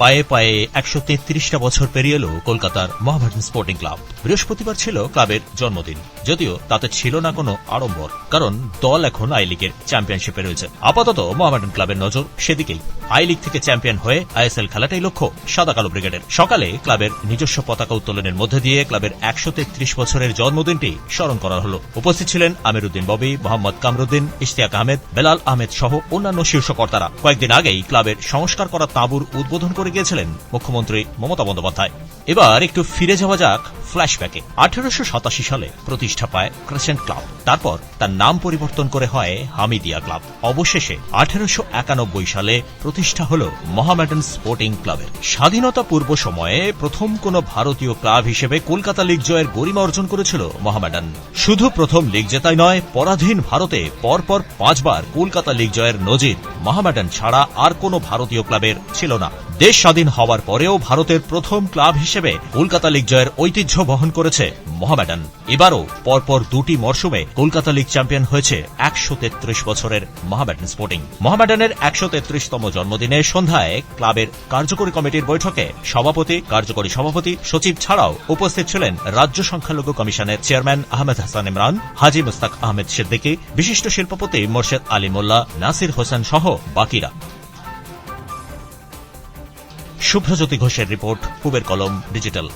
পায়ে পায়ে একশো তেত্রিশটা বছর পেরিয়ে এলো কলকাতার মহামেডান স্পোর্টিং ক্লাব বৃহস্পতিবার ছিল ক্লাবের জন্মদিন, যদিও তাতে ছিল না কোনো আড়ম্বর, কারণ দল এখন আই লিগের চ্যাম্পিয়নশিপে রয়েছে। আপাতত মহামেডান ক্লাবের নজর সেদিকেই। আই লিগ থেকে চ্যাম্পিয়ন হয়ে আইএসএল খেলাটাই লক্ষ্য, সাদা কালো ব্রিগেডের। সকালে ক্লাবের নিজস্ব পতাকা উত্তোলনের মধ্যে দিয়ে ক্লাবের একশো তেত্রিশ বছরের জন্মদিনটি স্মরণ করা হলো। উপস্থিত ছিলেন আমিরুদ্দিন ববি, মোহাম্মদ কামরুদ্দিন, ইশতিয়াক আহমেদ, বেলাল আহমেদ সহ অন্যান্য শীর্ষ কর্তারা। কয়েকদিন আগেই ক্লাবের সংস্কার করা তাঁবুর উদ্বোধন করে গিয়েছিলেন মুখ্যমন্ত্রী মমতা বন্দ্যোপাধ্যায়। এবার একটু ফিরে যাওয়া যাক ফ্ল্যাশব্যাকে আঠেরোশো সাতাশি সালে প্রতিষ্ঠা পায় ক্রেসেন্ট ক্লাব তারপর তার নাম পরিবর্তন করে হয় হামিদিয়া ক্লাব। অবশেষে আঠেরোশো একানব্বই সালে প্রতিষ্ঠা হল মোহামেডান স্পোর্টিং ক্লাবের। স্বাধীনতা পূর্ব সময়ে প্রথম কোন ভারতীয় ক্লাব হিসেবে কলকাতা লিগ জয়ের গরিমা অর্জন করেছিল মোহামেডান। শুধু প্রথম লিগ জেতাই নয়, পরাধীন ভারতে পরপর পাঁচবার কলকাতা লিগ জয়ের নজির মোহামেডান ছাড়া আর কোনো ভারতীয় ক্লাবের ছিল না। দেশ স্বাধীন হওয়ার পরেও ভারতের প্রথম ক্লাব হিসেবে কলকাতা লিগ জয়ের ঐতিহ্য বহন করেছে মোহামেডান। এবারও পরপর দুটি মরশুমে কলকাতা লিগ চ্যাম্পিয়ন হয়েছে একশো তেত্রিশ বছরের মোহামেডান স্পোর্টিং। মোহামেডানের একশো তেত্রিশতম জন্মদিনে সন্ধ্যায় ক্লাবের কার্যকরী কমিটির বৈঠকে সভাপতি, কার্যকরী সভাপতি, সচিব ছাড়াও উপস্থিত ছিলেন রাজ্য সংখ্যালঘু কমিশনের চেয়ারম্যান আহমেদ হাসান ইমরান, হাজি মুস্তাক আহমেদ সিদ্দিকী, বিশিষ্ট শিল্পপতি মোর্শেদ আলী মোল্লা, নাসির হোসেন সহ বাকিরা। শুভ্রজ্যোতি ঘোষের রিপোর্ট পুবের কলম ডিজিটাল।